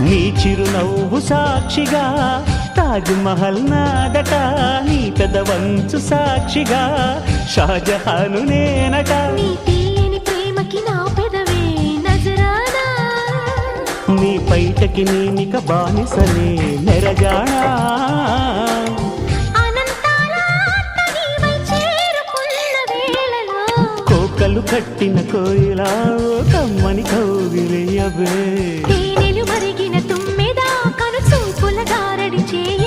నీ చిరునవ్వు సాక్షిగా తాజ్ మహల్ నాదట. నీ పెదవంచు సాక్షిగా షాజహాను నేనట. నీ తీయని ప్రేమకి నా పెదవే నజరానా. నీ పైటకి నేనిక బానిసనే రెక్కలు కట్టిన కోయిలా కమ్మని కౌగిలి అవే తేనెలు మరిగిన తుమ్మెదా కను చూపుల గారడి చేయి.